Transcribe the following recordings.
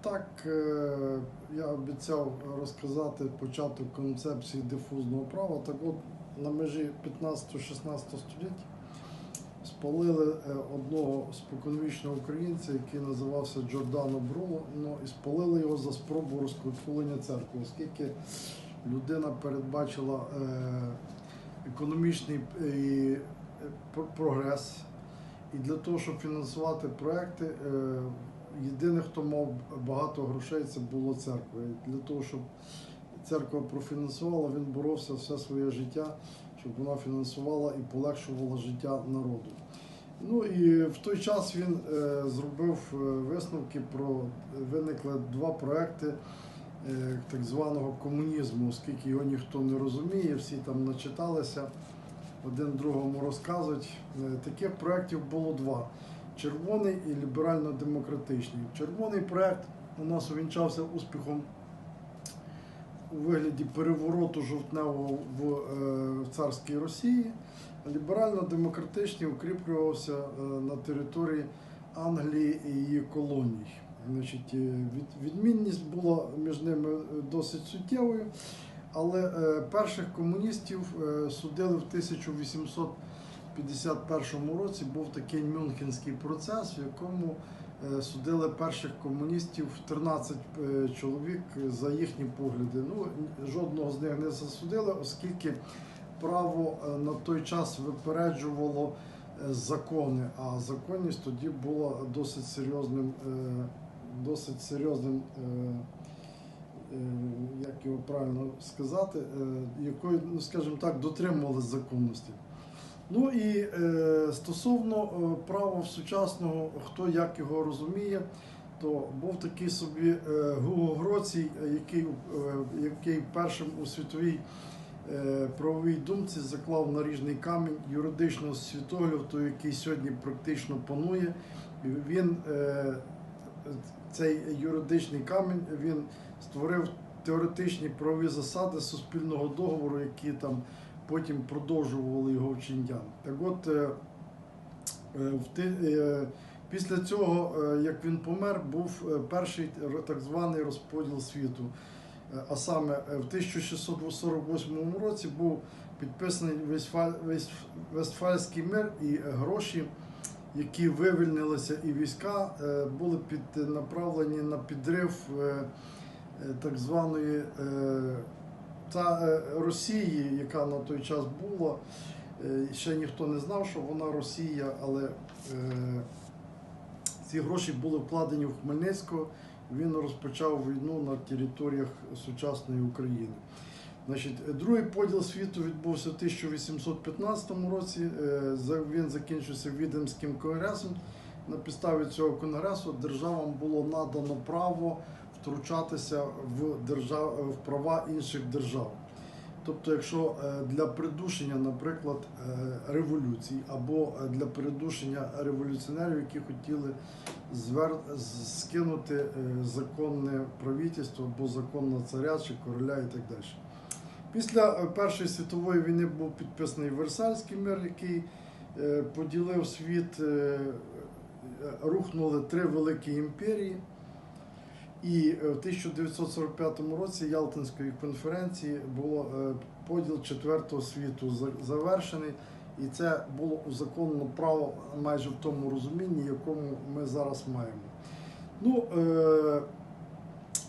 Так, е, я обіцяв розказати початок концепції дифузного права. Так от на межі 15-16 століття спалили е, одного споконвічного українця, який називався Джордано Бруно, ну, і спалили його за спробу розкрутування церкви, оскільки людина передбачила е, економічний прогрес. І для того, щоб фінансувати проекти, єдине, хто мав багато грошей, це було церква. Для того, щоб церква профінансувала, він боровся все своє життя, щоб вона фінансувала і полегшувала життя народу. Ну і в той час він е, зробив е, висновки про виникли два проекти е, так званого комунізму, оскільки його ніхто не розуміє, всі там начиталися один другому розказують. Е, Таких проєктів було два: червоний і ліберально-демократичний. Червоний проєкт у нас увінчався успіхом у вигляді перевороту жовтневого в е, царській Росії. Ліберально-демократичний укріплювався е, на території Англії і її колоній. Значить, е, від- відмінність була між ними досить суттєвою. Але перших комуністів судили в 1851 році. Був такий Мюнхенський процес, в якому е, судили перших комуністів 13 е, чоловік за їхні погляди. Ну, жодного з них не засудили, оскільки право е, на той час випереджувало закони, а законність тоді була досить серйозним, досить серйозним. як його правильно сказати, якої, ну скажімо так, дотримувалися законності. Ну і е, стосовно е, права сучасного, хто як його розуміє, то був такий собі е, Гуго Гроцій, який, який першим у світовій правовій думці заклав наріжний камінь юридичного світогляду, який сьогодні практично панує. Він цей юридичний камінь він створив теоретичні правові засади суспільного договору, які там потім продовжували його вчення. Так от, е, е, е, після цього, як він помер, був перший так званий розподіл світу. А саме в 1648 році був підписаний Вестфаль- Вестфальський мир і гроші які вивільнилися і війська були під направлені на підрив так званої та е, Росії, яка на той час була. Е, Ще ніхто не знав, що вона Росія, але е, ці гроші були вкладені в Хмельницького. Він розпочав війну на територіях сучасної України. Значить, другий поділ світу відбувся в 1815 році. Він закінчився Віденським конгресом. На підставі цього конгресу державам було надано право втручатися в, держав... в права інших держав. Тобто, якщо е, для придушення, наприклад, е, революцій або е, для придушення революціонерів, які хотіли звер... скинути законне правительство або законного царя чи короля і так далі. Після Першої світової війни був підписаний Версальський мир, який поділив світ, рухнули три великі імперії. І е, в 1945 році Ялтинської конференції було е, поділ четвертого світу завершений, і це було узаконено право майже в тому розумінні, якому ми зараз маємо. Ну, е,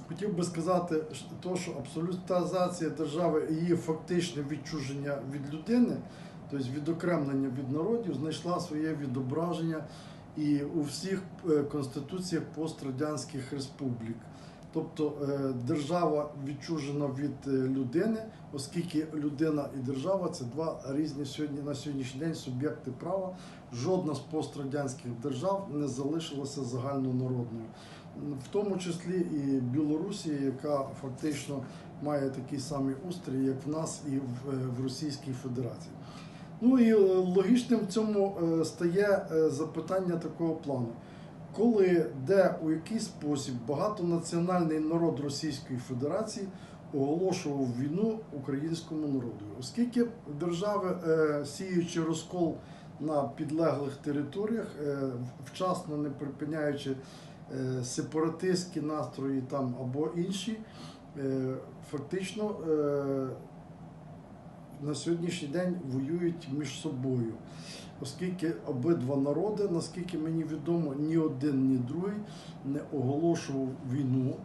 хотів би сказати, то, що абсолютизація держави і її фактичне відчуження від людини, тобто відокремлення від народів, знайшла своє відображення і у всіх е, конституціях пострадянських республік. Тобто е, держава відчужена від е, людини, оскільки людина і держава це два різні сьогодні на сьогоднішній день суб'єкти права. Жодна з пострадянських держав не залишилася загальнонародною, в тому числі і Білорусія, яка фактично має такий самий устрій, як в нас і в Російській Федерації. Ну і е, логічним в цьому е, стає е, запитання такого плану. Коли, де, у який спосіб багатонаціональний народ Російської Федерації оголошував війну українському народу, оскільки держави, сіючи розкол на підлеглих територіях, вчасно не припиняючи сепаратистські настрої там або інші, фактично на сьогоднішній день воюють між собою. Оскільки обидва народи, наскільки мені відомо, ні один, ні другий не оголошував війну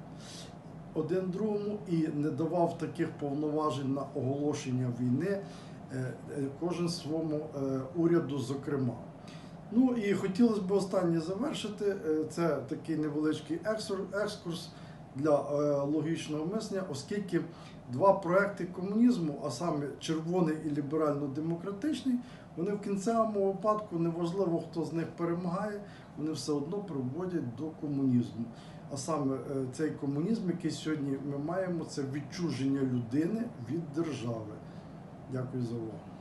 один другому і не давав таких повноважень на оголошення війни е, е, кожен своєму е, уряду, зокрема. Ну і хотілося б останнє завершити. Це такий невеличкий екскурс для е, логічного мислення, оскільки два проекти комунізму, а саме червоний і ліберально-демократичний, вони в кінцевому випадку неважливо, хто з них перемагає, вони все одно приводять до комунізму. А саме е, цей комунізм, який сьогодні ми маємо, це відчуження людини від держави. Дякую за увагу.